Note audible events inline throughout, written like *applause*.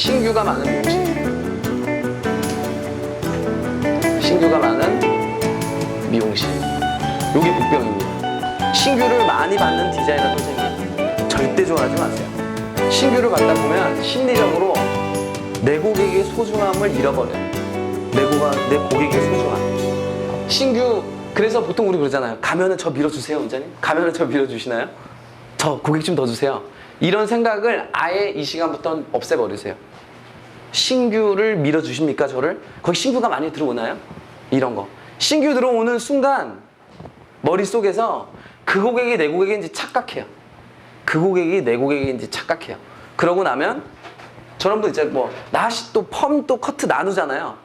신규가 많은 미용실. 신규가 많은 미용실. 요게 복병입니다. 신규를 많이 받는 디자이너 선생님 절대 좋아하지 마세요. 신규를 받다 보면 심리적으로 내 고객의 소중함을 잃어버려요. 내, 고가, 내 고객의 소중함. 신규 그래서 보통 우리 그러잖아요. 가면은 저 밀어주세요, 원장님. 가면은 저 밀어주시나요? 저 고객 좀 더 주세요. 이런 생각을 아예 이 시간부터 없애버리세요. 신규를 밀어주십니까, 저를? 거기 신규가 많이 들어오나요? 이런 거. 신규 들어오는 순간 머릿속에서 그 고객이 내 고객인지 착각해요. 그 고객이 내 고객인지 착각해요. 그러고 나면 저런 분 이제 뭐, 나시 또 펌 또 커트 나누잖아요.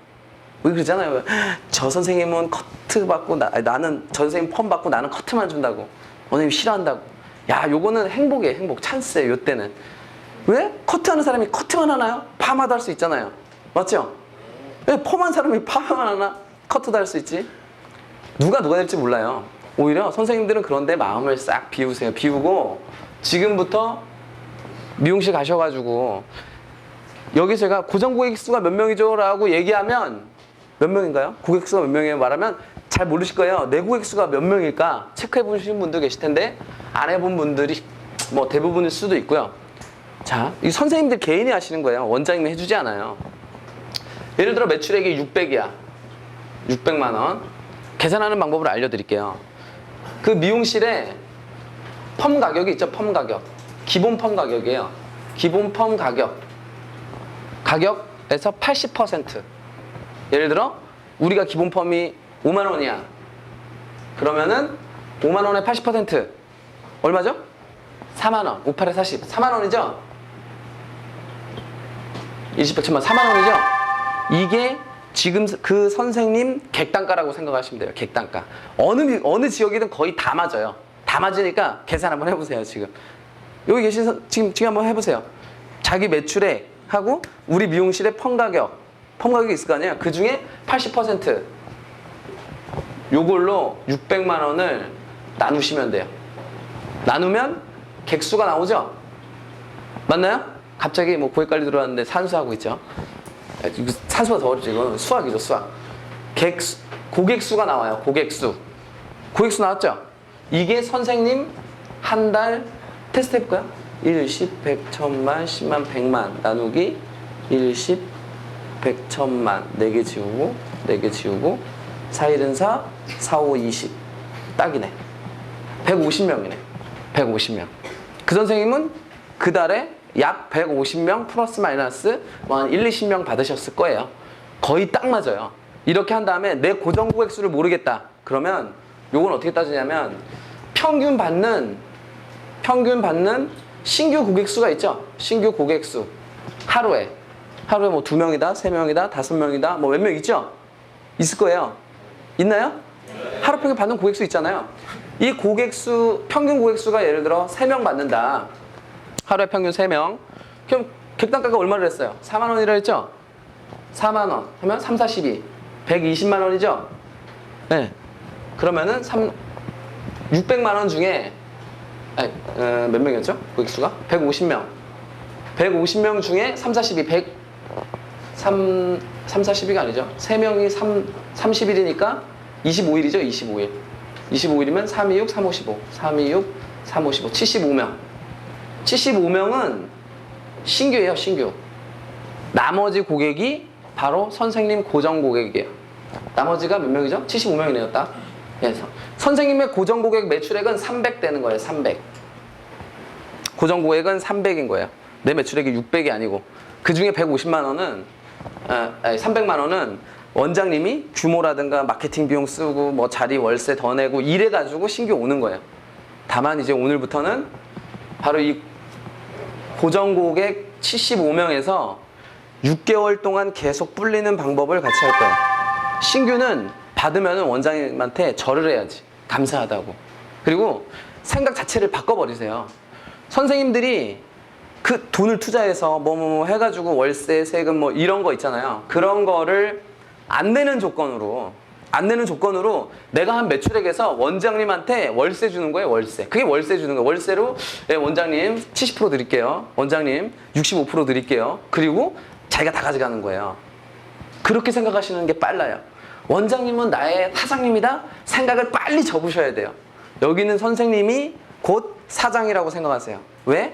우리 그러잖아요. 저 선생님은 커트 받고 나, 나는 저 선생님 펌 받고 나는 커트만 준다고. 선생님 싫어한다고. 야, 요거는 행복이에요. 행복. 찬스예요. 요 때는. 왜? 커트하는 사람이 커트만 하나요? 파마도 할 수 있잖아요. 맞죠? 왜 펌한 사람이 파마만 하나? 커트도 할 수 있지. 누가 누가 될지 몰라요. 오히려 선생님들은 그런데 마음을 싹 비우세요. 비우고 지금부터 미용실 가셔가지고 여기 제가 고정 고객 수가 몇 명이죠? 라고 얘기하면 몇 명인가요? 고객 수가 몇 명이에요? 말하면 잘 모르실 거예요. 내 고객 수가 몇 명일까? 체크해 보시는 분도 계실 텐데 안 해본 분들이 뭐 대부분일 수도 있고요. 자, 이 선생님들 개인이 하시는 거예요. 원장님이 해주지 않아요. 예를 들어 매출액이 600이야. 600만 원. 계산하는 방법을 알려드릴게요. 그 미용실에 펌 가격이 있죠. 펌 가격. 기본 펌 가격이에요. 기본 펌 가격. 가격에서 80%. 예를 들어 우리가 기본 펌이 5만 원이야. 그러면은 5만 원에 80% 얼마죠? 4만 원. 58에 40. 4만 원이죠? 20, 100천만 4만 원이죠? 이게 지금 그 선생님 객단가라고 생각하시면 돼요. 객단가. 어느 미- 어느 지역이든 거의 다 맞아요. 다 맞으니까 계산 한번 해보세요. 지금 여기 계신 선, 지금 지금 한번 해보세요. 자기 매출액 하고 우리 미용실의 펌 가격, 펌 가격이 있을 거 아니에요. 그 중에 80% 요걸로 600만 원을 나누시면 돼요. 나누면 객수가 나오죠? 맞나요? 갑자기 뭐 고객 관리 들어왔는데 산수하고 있죠. 산수가 더 어렵지. 이건 수학이죠, 수학. 객수, 고객수가 나와요, 고객수. 고객수 나왔죠? 이게 선생님 한 달 테스트 해볼까요? 1, 10, 100, 1000만, 10만, 100만 나누기 1, 10, 100, 1000만 4개 지우고 4개 지우고 4, 1은 4, 4, 5, 20 딱이네 150명이네 150명 그 선생님은 그 달에 약 150명 플러스 마이너스 뭐한 1, 20명 받으셨을 거예요 거의 딱 맞아요 이렇게 한 다음에 내 고정 고객 수를 모르겠다 그러면 요건 어떻게 따지냐면 평균 받는 평균 받는 신규 고객 수가 있죠. 신규 고객 수 하루에 하루에 뭐 두 명이다, 세 명이다, 다섯 명이다, 뭐 몇 명 있죠? 있을 거예요. 있나요? 하루 평균 받는 고객 수 있잖아요. 이 고객 수 평균 고객 수가 예를 들어 세명 받는다. 하루에 평균 세 명. 그럼 객단가가 얼마를 했어요? 4만 원이라 했죠? 4만 원 하면 3, 4, 12. 120만 원이죠? 네. 그러면은 3 600만 원 중에 아니, 어, 몇 명이었죠? 고객 수가? 150명. 150명 중에 3, 42, 100, 3, 3 42가 아니죠. 3명이 3, 30일이니까 25일이죠, 25일. 25일이면 3, 2, 6, 3, 5, 15. 3, 2, 6, 3, 5, 15. 75명. 75명은 신규예요, 신규. 나머지 고객이 바로 선생님 고정 고객이에요. 나머지가 몇 명이죠? 75명이네요, 딱. 그래서 선생님의 고정 고객 매출액은 300 되는 거예요, 300. 고정 고객은 300인 거예요. 내 매출액이 600이 아니고. 그 중에 150만 원은, 아, 아니, 300만 원은 원장님이 규모라든가 마케팅 비용 쓰고 뭐 자리 월세 더 내고 이래 가지고 신규 오는 거예요. 다만 이제 오늘부터는 바로 이 고정 고객 75명에서 6개월 동안 계속 불리는 방법을 같이 할 거예요. 신규는 받으면 원장님한테 절을 해야지. 감사하다고. 그리고 생각 자체를 바꿔버리세요. 선생님들이 그 돈을 투자해서 뭐뭐뭐 해가지고 월세, 세금 뭐 이런 거 있잖아요. 그런 거를 안 내는 조건으로 안 내는 조건으로 내가 한 매출액에서 원장님한테 월세 주는 거예요, 월세. 그게 월세 주는 거예요. 월세로 예, 원장님 70% 드릴게요. 원장님 65% 드릴게요. 그리고 자기가 다 가져가는 거예요. 그렇게 생각하시는 게 빨라요. 원장님은 나의 사장님이다? 생각을 빨리 접으셔야 돼요. 여기는 선생님이 곧 사장이라고 생각하세요. 왜?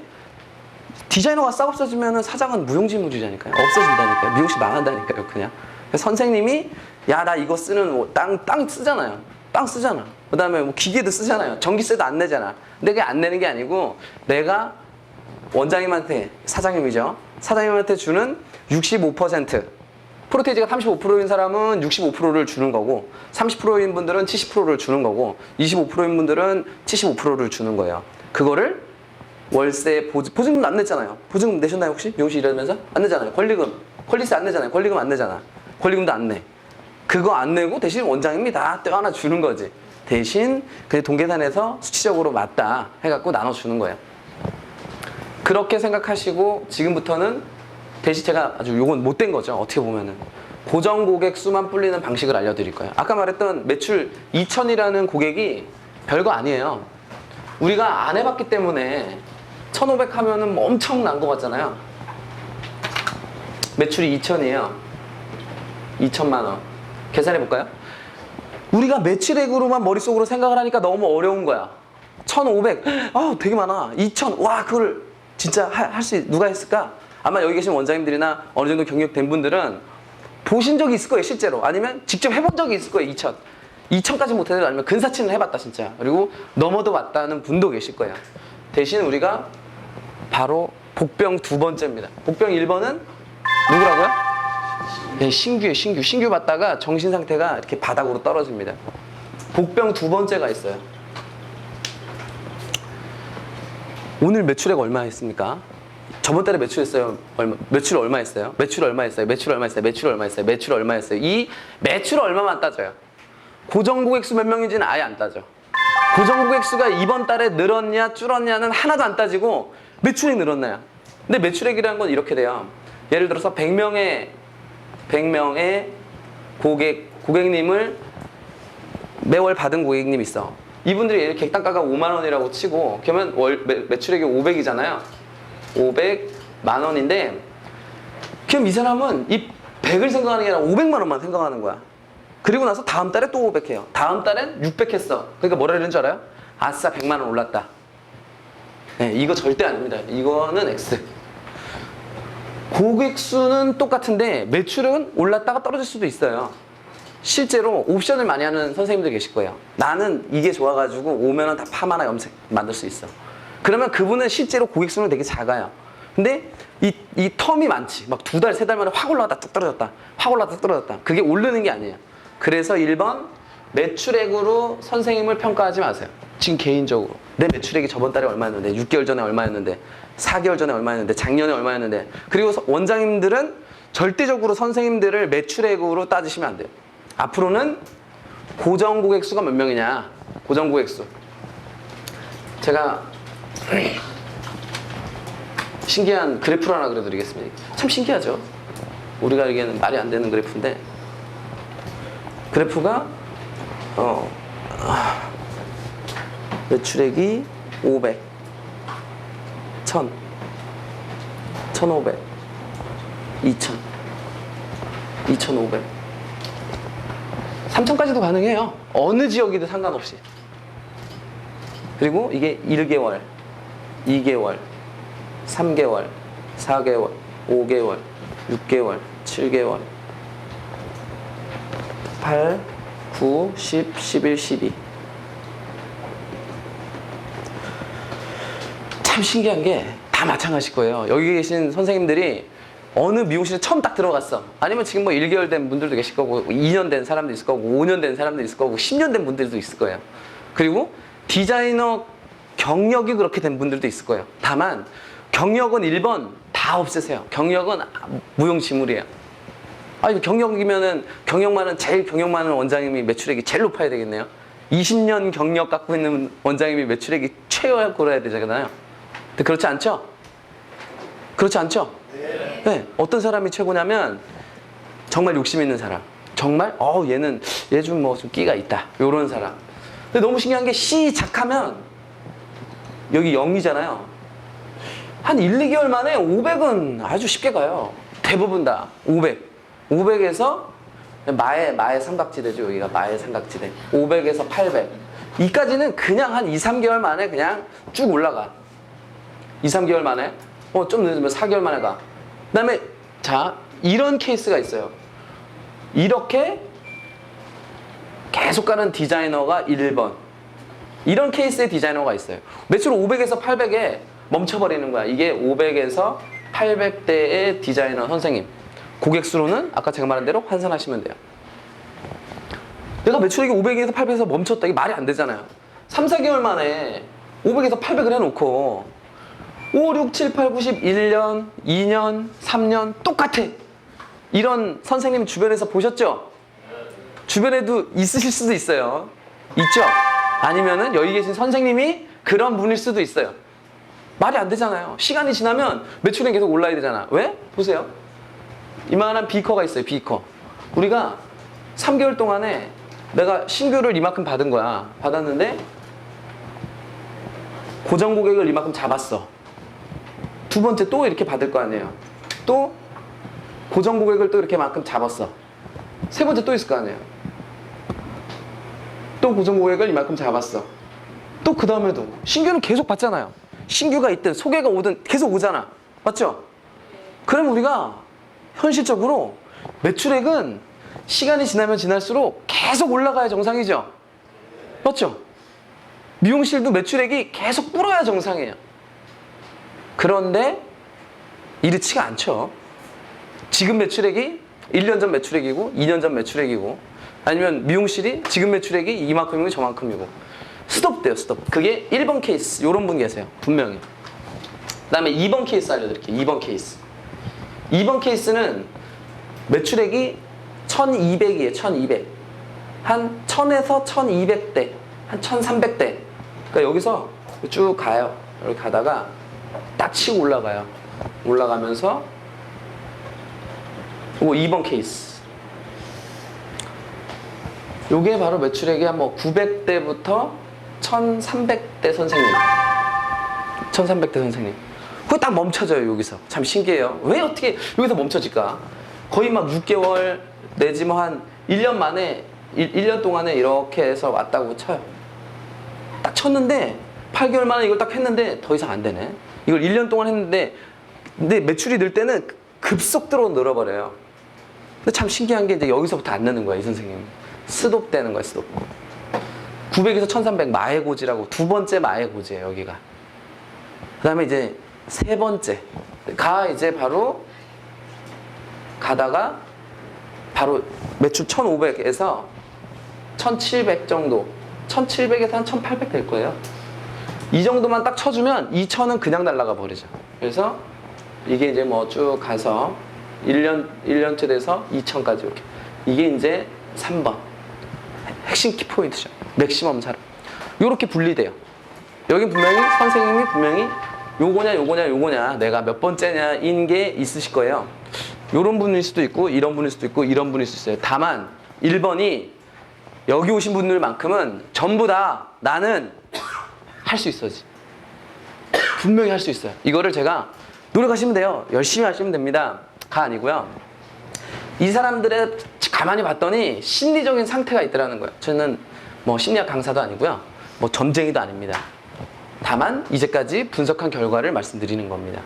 디자이너가 싹 없어지면 사장은 무용지물이라니까요. 없어진다니까요. 미용실 망한다니까요, 그냥. 선생님이 야, 나 이거 쓰는 뭐 땅, 땅 쓰잖아요. 땅 쓰잖아. 그 다음에 뭐 기계도 쓰잖아요. 전기세도 안 내잖아. 근데 그게 안 내는 게 아니고 내가 원장님한테, 사장님이죠. 사장님한테 주는 65%. 프로테이지가 35%인 사람은 65%를 주는 거고 30%인 분들은 70%를 주는 거고 25%인 분들은 75%를 주는 거예요. 그거를 월세 보증, 보증금 안 냈잖아요. 보증금 내셨나요 혹시? 미용실 일하면서? 안 내잖아요. 권리금. 권리세 안 내잖아요. 권리금 안 내잖아. 권리금도 안 내. 그거 안 내고 대신 원장님이 다 떼어 하나 주는 거지. 대신 그 동계산에서 수치적으로 맞다 해갖고 나눠 주는 거예요. 그렇게 생각하시고 지금부터는 대신 제가 아주 요건 못된 거죠. 어떻게 보면은. 고정 고객 수만 불리는 방식을 알려드릴 거예요. 아까 말했던 매출 2천이라는 고객이 별거 아니에요. 우리가 안 해봤기 때문에 1,500 하면은 뭐 엄청난 것 같잖아요. 매출이 2천이에요. 2천만 원. 계산해 볼까요? 우리가 매출액으로만 머릿속으로 생각을 하니까 너무 어려운 거야. 1,500. 아, 되게 많아. 2천. 와, 그걸 진짜 할 수 누가 했을까? 아마 여기 계신 원장님들이나 어느 정도 경력된 분들은 보신 적이 있을 거예요, 실제로. 아니면 직접 해본 적이 있을 거예요, 2천. 2천까지 못해도 아니면 근사치는 해봤다, 진짜. 그리고 넘어도 왔다는 분도 계실 거예요. 대신 우리가 바로 복병 두 번째입니다. 복병 1번은 누구라고요? 네, 신규에 신규. 신규 받다가 정신 상태가 이렇게 바닥으로 떨어집니다. 복병 두 번째가 있어요. 오늘 매출액 얼마 했습니까? 저번 달에 매출 했어요. 얼마, 매출 얼마 했어요? 매출 얼마 했어요? 매출 얼마 했어요? 매출 얼마 했어요? 매출 얼마 했어요? 이 매출 얼마만 따져요. 고정 고객 수 몇 명인지는 아예 안 따져. 고정 고객 수가 이번 달에 늘었냐 줄었냐는 하나도 안 따지고 매출이 늘었나요? 근데 매출액이라는 건 이렇게 돼요. 예를 들어서 100명의 100명의 고객 고객님을 매월 받은 고객님 있어. 이분들이 객단가가 5만 원이라고 치고 그러면 월 매, 매출액이 500이잖아요. 500만 원인데 그럼 이 사람은 이 100을 생각하는 게 아니라 500만 원만 생각하는 거야. 그리고 나서 다음 달에 또 500 해요. 다음 달엔 600 했어. 그러니까 뭐라 그러는 줄 알아요? 아싸 100만 원 올랐다. 네, 이거 절대 아닙니다. 이거는 X. 고객 수는 똑같은데 매출은 올랐다가 떨어질 수도 있어요. 실제로 옵션을 많이 하는 선생님들 계실 거예요. 나는 이게 좋아가지고 오면은 다 파마나 염색 만들 수 있어. 그러면 그분은 실제로 고객 수는 되게 작아요. 근데 이, 이 텀이 많지. 막 두 달, 세 달 만에 확 올라갔다 뚝 떨어졌다. 확 올라갔다 뚝 떨어졌다. 그게 오르는 게 아니에요. 그래서 1번 매출액으로 선생님을 평가하지 마세요. 지금 개인적으로. 내 매출액이 저번 달에 얼마였는데, 6개월 전에 얼마였는데, 4개월 전에 얼마였는데, 작년에 얼마였는데. 그리고 서- 원장님들은 절대적으로 선생님들을 매출액으로 따지시면 안 돼요. 앞으로는 고정 고객 수가 몇 명이냐. 고정 고객 수. 제가 *clears throat* 신기한 그래프를 하나 그려드리겠습니다. 참 신기하죠? 우리가 알기에는 말이 안 되는 그래프인데 그래프가 어, 아, 매출액이 500, 1000, 1500, 2000, 2500, 3000까지도 가능해요. 어느 지역이든 상관없이. 그리고 이게 1개월, 2개월, 3개월, 4개월, 5개월, 6개월, 7개월, 8, 9, 10, 11, 12. 참 신기한 게 다 마찬가지일 거예요. 여기 계신 선생님들이 어느 미용실에 처음 딱 들어갔어. 아니면 지금 뭐 1개월 된 분들도 계실 거고, 2년 된 사람도 있을 거고, 5년 된 사람도 있을 거고, 10년 된 분들도 있을 거예요. 그리고 디자이너 경력이 그렇게 된 분들도 있을 거예요. 다만, 경력은 1번 다 없애세요. 경력은 무용지물이에요. 아, 이거 경력이면은 경력 많은 제일 경력 많은 원장님이 매출액이 제일 높아야 되겠네요. 20년 경력 갖고 있는 원장님이 매출액이 최고야 고려야 되잖아요. 근데 그렇지 않죠? 그렇지 않죠? 네. 어떤 사람이 최고냐면 정말 욕심 있는 사람. 정말? 어 얘는 얘 좀 뭐 좀 끼가 있다. 요런 사람. 근데 너무 신기한 게 시작하면 여기 0이잖아요. 한 1, 2개월 만에 500은 아주 쉽게 가요. 대부분 다 500 500에서 마의 마의 삼각지대죠. 여기가 마의 삼각지대. 500에서 800 이까지는 그냥 한 2, 3개월 만에 그냥 쭉 올라가 2, 3개월 만에 어 좀 늦으면 4개월 만에 가 그 다음에 자 이런 케이스가 있어요 이렇게 계속 가는 디자이너가 1번. 이런 케이스의 디자이너가 있어요. 매출 500에서 800에 멈춰버리는 거야. 이게 500에서 800대의 디자이너 선생님. 고객 수로는 아까 제가 말한 대로 환산하시면 돼요. 내가 매출액이 500에서 800에서 멈췄다. 이게 말이 안 되잖아요. 3, 4개월 만에 500에서 800을 해놓고 5, 6, 7, 8, 9, 10, 1년, 2년, 3년 똑같아. 이런 선생님 주변에서 보셨죠? 주변에도 있으실 수도 있어요. 있죠? 아니면은 여기 계신 선생님이 그런 분일 수도 있어요. 말이 안 되잖아요. 시간이 지나면 매출은 계속 올라야 되잖아. 왜? 보세요. 이만한 비커가 있어요. 비커. 우리가 3개월 동안에 내가 신규를 이만큼 받은 거야. 받았는데 고정 고객을 이만큼 잡았어. 두 번째 또 이렇게 받을 거 아니에요. 또 고정 고객을 또 이렇게만큼 잡았어. 세 번째 또 있을 거 아니에요. 또 고정 고객을 이만큼 잡았어. 또 그 다음에도 신규는 계속 받잖아요. 신규가 있든 소개가 오든 계속 오잖아. 맞죠? 그럼 우리가 현실적으로 매출액은 시간이 지나면 지날수록 계속 올라가야 정상이죠. 맞죠? 미용실도 매출액이 계속 불어야 정상이에요. 그런데 이렇지가 않죠. 지금 매출액이 1년 전 매출액이고 2년 전 매출액이고 아니면 미용실이 지금 매출액이 이만큼이고 저만큼이고. 스톱돼요 스톱. 그게 1번 케이스. 요런 분 계세요 분명히. 그 다음에 2번 케이스 알려드릴게요 2번 케이스. 2번 케이스는 매출액이 1200이에요 1200 한 1000에서 1200대 한 1300대. 그러니까 여기서 쭉 가요. 이렇게 가다가 딱 치고 올라가요 올라가면서 뭐 2번 케이스. 요게 바로 매출액이 한뭐 900대부터 1300대 선생님. 1300대 선생님. 그거 딱 멈춰져요, 여기서. 참 신기해요. 왜 어떻게 여기서 멈춰질까? 거의 막 6개월 내지 뭐 한 1년 만에, 1, 1년 동안에 이렇게 해서 왔다고 쳐요. 딱 쳤는데, 8개월 만에 이걸 딱 했는데 더 이상 안 되네. 이걸 1년 동안 했는데, 근데 매출이 늘 때는 급속도로 늘어버려요. 근데 참 신기한 게 이제 여기서부터 안 느는 거야, 이 선생님. 스톱 되는 거야, 스톱. 900에서 1300 마의 고지라고 두 번째 마의 고지예요, 여기가. 그 다음에 이제 세 번째. 가 이제 바로 가다가 바로 매출 1500에서 1700 정도. 1700에서 한 1800 될 거예요. 이 정도만 딱 쳐주면 2000은 그냥 날아가 버리죠. 그래서 이게 이제 뭐 쭉 가서 1년, 1년째 돼서 2천까지 이렇게. 이게 이제 3번. 핵심 키포인트죠. 맥시멈 사람. 요렇게 분리돼요. 여기 분명히 선생님이 분명히 요거냐, 요거냐, 요거냐, 내가 몇 번째냐 인 게 있으실 거예요. 요런 분일 수도 있고, 이런 분일 수도 있고, 이런 분일 수도 있어요. 다만, 1번이 여기 오신 분들만큼은 전부 다 나는 할 수 있어지. 분명히 할 수 있어요. 이거를 제가 노력하시면 돼요. 열심히 하시면 됩니다. 가 아니고요. 이 사람들의 가만히 봤더니 심리적인 상태가 있더라는 거예요. 저는 뭐 심리학 강사도 아니고요. 뭐 점쟁이도 아닙니다. 다만 이제까지 분석한 결과를 말씀드리는 겁니다.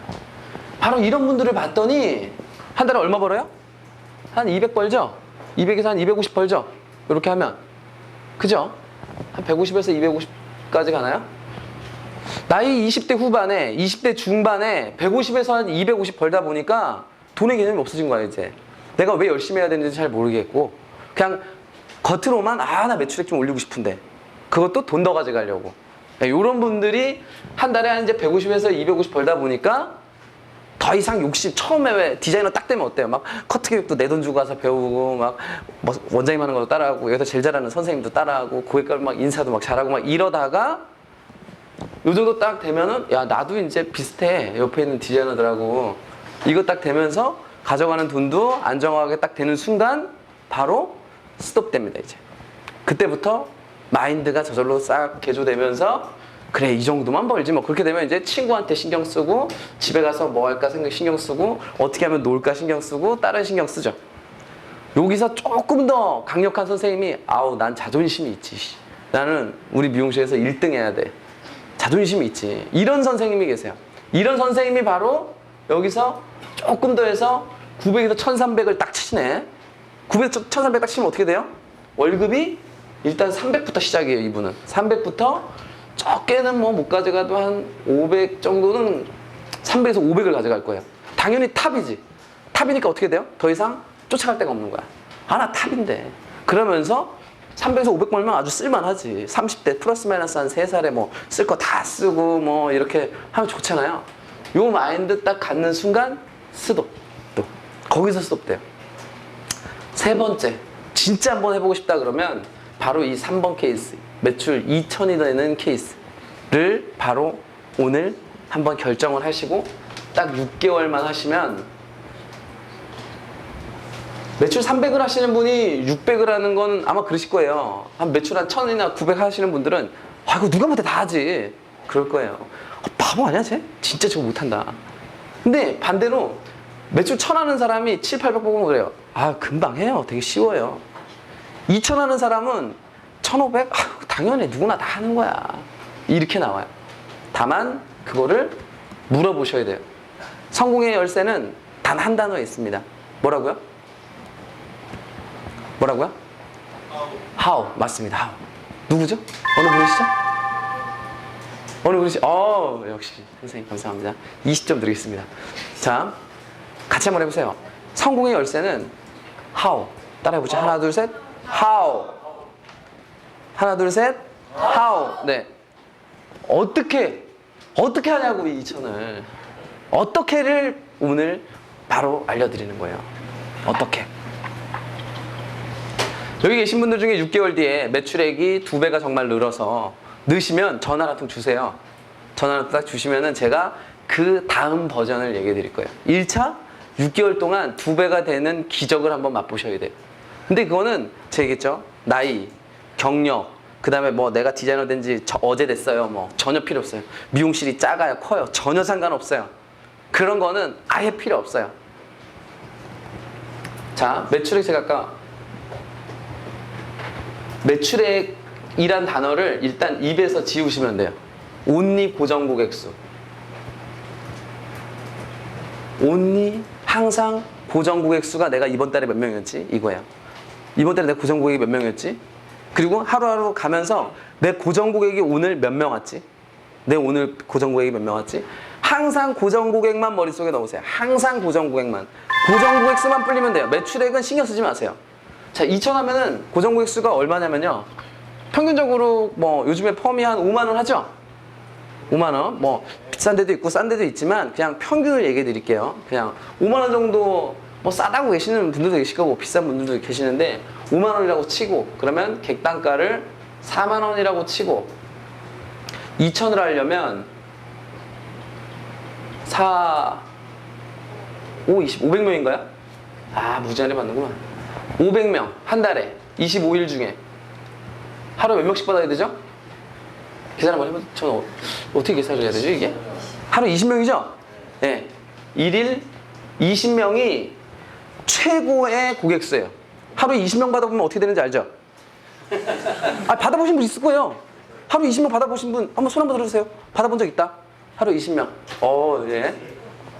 바로 이런 분들을 봤더니 한 달에 얼마 벌어요? 한 200 벌죠? 200에서 한 250 벌죠? 이렇게 하면 그죠? 한 150에서 250까지 가나요? 나이 20대 후반에 20대 중반에 150에서 한 250 벌다 보니까 돈의 개념이 없어진 거야 이제. 내가 왜 열심히 해야 되는지 잘 모르겠고. 그냥 겉으로만 아 나 매출액 좀 올리고 싶은데. 그것도 돈 더 가져가려고. 이런 분들이 한 달에 한 이제 150에서 250 벌다 보니까 더 이상 욕심 처음에 왜 디자이너 딱 되면 어때요? 막 커트 교육도 내 돈 주고 가서 배우고 막뭐 원장님 하는 것도 따라하고 여기서 제일 잘하는 선생님도 따라하고 고객과 막 인사도 막 잘하고 막 이러다가 요 정도 딱 되면은 야 나도 이제 비슷해 옆에 있는 디자이너들하고 이거 딱 되면서 가져가는 돈도 안정하게 딱 되는 순간 바로 스톱됩니다, 이제. 그때부터 마인드가 저절로 싹 개조되면서 그래 이 정도만 벌지 뭐 그렇게 되면 이제 친구한테 신경 쓰고 집에 가서 뭐 할까 생각 신경 쓰고 어떻게 하면 놀까 신경 쓰고 다른 신경 쓰죠. 여기서 조금 더 강력한 선생님이 아우 난 자존심이 있지. 씨. 나는 우리 미용실에서 1등 해야 돼. 자존심이 있지. 이런 선생님이 계세요. 이런 선생님이 바로 여기서 조금 더 해서 900에서 1300을 딱 치네. 900에서 1300 딱 치면 어떻게 돼요? 월급이 일단 300부터 시작이에요, 이분은. 300부터 적게는 뭐 못 가져가도 한 500 정도는 300에서 500을 가져갈 거예요. 당연히 탑이지. 탑이니까 어떻게 돼요? 더 이상 쫓아갈 데가 없는 거야. 아, 나 탑인데. 그러면서 300에서 500 벌면 아주 쓸만하지. 30대 플러스 마이너스 한 3살에 뭐 쓸 거 다 쓰고 뭐 이렇게 하면 좋잖아요. 요 마인드 딱 갖는 순간 스톱. 또. 거기서 스톱돼요. 세 번째, 진짜 한번 해보고 싶다 그러면 바로 이 3번 케이스, 매출 2천이 되는 케이스를 바로 오늘 한번 결정을 하시고 딱 6개월만 하시면 매출 300을 하시는 분이 600을 하는 건 아마 그러실 거예요. 한 매출 한 1000이나 900 하시는 분들은 아, 이거 누가 못해 다 하지. 그럴 거예요. 아, 바보 아니야, 쟤? 진짜 저거 못한다. 근데 반대로 매출 1000 하는 사람이 7, 800 보면 그래요. 아, 금방 해요. 되게 쉬워요. 2천 하는 사람은 1,500? 아, 당연히 누구나 다 하는 거야. 이렇게 나와요. 다만 그거를 물어보셔야 돼요. 성공의 열쇠는 단 한 단어에 있습니다. 뭐라고요? 뭐라고요? How. 맞습니다. How. 누구죠? 어느 분이시죠? 어느 분이시? 어, 역시 선생님 감사합니다. 20점 드리겠습니다. 자, 같이 한번 해보세요. 성공의 열쇠는 How. 따라해보죠. 하나, 둘, 셋. How. 하나, 둘, 셋. How. 네. 어떻게, 어떻게 하냐고, 이 2천을. 어떻게를 오늘 바로 알려드리는 거예요. 어떻게. 여기 계신 분들 중에 6개월 뒤에 매출액이 두 배가 정말 늘어서 넣으시면 전화 같은 주세요. 전화 같은 딱 주시면은 제가 그 다음 버전을 얘기해 드릴 거예요. 1차 6개월 동안 두 배가 되는 기적을 한번 맛보셔야 돼요. 근데 그거는 얘기했죠. 나이, 경력, 그 다음에 뭐 내가 디자이너 된 지 어제 됐어요. 뭐 전혀 필요 없어요. 미용실이 작아요, 커요. 전혀 상관없어요. 그런 거는 아예 필요 없어요. 자, 매출액 제가 아까 매출액이란 단어를 일단 입에서 지우시면 돼요. 온리 고정 고객 수. 온리 항상 고정 고객 수가 내가 이번 달에 몇 명이었지? 이거야. 이번 달에 내 고정 고객이 몇 명이었지? 그리고 하루하루 가면서 내 고정 고객이 오늘 몇 명 왔지? 내 오늘 고정 고객이 몇 명 왔지? 항상 고정 고객만 머릿속에 넣으세요. 항상 고정 고객만. 고정 고객 수만 불리면 돼요. 매출액은 신경 쓰지 마세요. 자, 2천 하면은 고정 고객 수가 얼마냐면요. 평균적으로 뭐 요즘에 펌이 한 5만 원 하죠? 5만 원. 뭐 비싼 데도 있고 싼 데도 있지만 그냥 평균을 얘기해 드릴게요. 그냥 5만 원 정도 뭐 싸다고 계시는 분들도 계실 거고 비싼 분들도 계시는데 5만 원이라고 치고 그러면 객단가를 4만 원이라고 치고 2천을 하려면 4 5 20 500명인가요? 아, 무지하게 받는구만. 500명 한 달에 25일 중에 하루에 몇 명씩 받아야 되죠? 계산 한번 해보세요. 어, 어떻게 계산을 해야 되죠, 이게? 하루 20명이죠? 네. 1일 20명이 최고의 고객수예요. 하루에 20명 받아보면 어떻게 되는지 알죠? 아, 받아보신 분 있을 거예요. 하루 20명 받아보신 분 한번 손 한번 들어주세요. 받아본 적 있다? 하루 20명. 어, 예.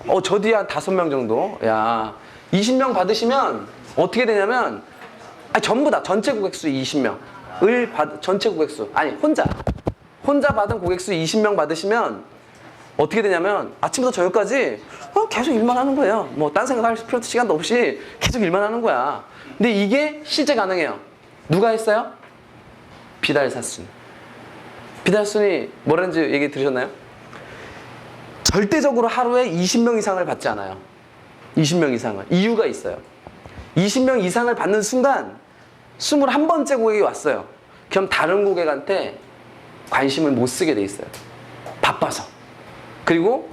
어, 저 뒤에 한 5명 정도. 야. 20명 받으시면 어떻게 되냐면 아 전부 다 전체 고객수 20명을 받 전체 고객수 아니 혼자 혼자 받은 고객수 20명 받으시면 어떻게 되냐면 아침부터 저녁까지 어, 계속 일만 하는 거예요. 뭐 딴 생각할 필요 시간도 없이 계속 일만 하는 거야. 근데 이게 실제 가능해요. 누가 했어요? 비달사순. 비달순이 뭐라는지 얘기 들으셨나요? 절대적으로 하루에 20명 이상을 받지 않아요. 20명 이상을. 이유가 있어요. 20명 이상을 받는 순간 21번째 고객이 왔어요. 그럼 다른 고객한테 관심을 못 쓰게 돼 있어요. 바빠서. 그리고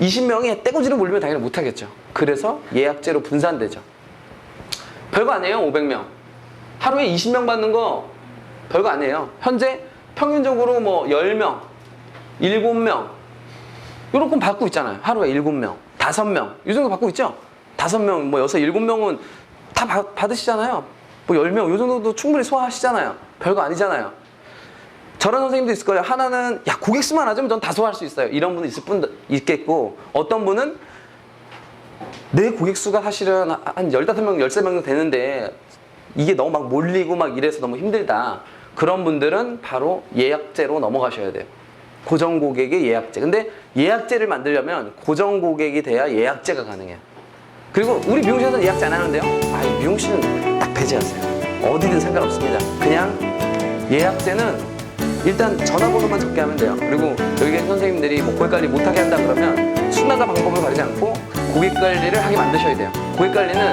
20명이 떼거지로 몰리면 당연히 못 하겠죠. 그래서 예약제로 분산되죠. 별거 아니에요, 500명. 하루에 20명 받는 거 별거 아니에요. 현재 평균적으로 뭐 10명, 7명, 요렇게 받고 있잖아요. 하루에 7명, 5명, 이 정도 받고 있죠? 5명, 뭐 6, 7명은 다 받- 받으시잖아요. 뭐 10명, 요 정도도 충분히 소화하시잖아요. 별거 아니잖아요. 저런 선생님도 있을 거예요. 하나는 야 고객 수만 안 하면 전 다 소화할 수 있어요. 이런 분도 있을 분 있겠고 어떤 분은 내 고객 수가 사실은 한 15명, 13명 되는데 이게 너무 막 몰리고 막 이래서 너무 힘들다. 그런 분들은 바로 예약제로 넘어가셔야 돼요. 고정 고객의 예약제. 근데 예약제를 만들려면 고정 고객이 돼야 예약제가 가능해요. 그리고 우리 미용실에서는 예약제 안 하는데요. 아, 이 미용실은 딱 배제하세요. 어디든 상관없습니다. 그냥 예약제는 일단 전화번호만 적게 하면 돼요. 그리고 여기 계신 선생님들이 뭐 고객 관리 못하게 한다 그러면 수나가 방법을 가리지 않고 고객 관리를 하게 만드셔야 돼요. 고객 관리는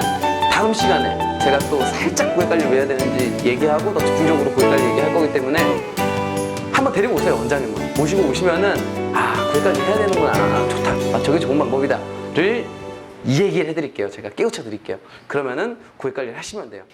다음 시간에 제가 또 살짝 고객 관리를 왜 해야 되는지 얘기하고 더 집중적으로 고객 관리 얘기할 거기 때문에 한번 데리고 오세요 원장님을 모시고 오시면은 아 고객 관리 해야 되는구나 아, 좋다 아, 저게 좋은 방법이다 를 이 얘기를 해드릴게요. 제가 깨우쳐 드릴게요. 그러면은 고객 관리를 하시면 돼요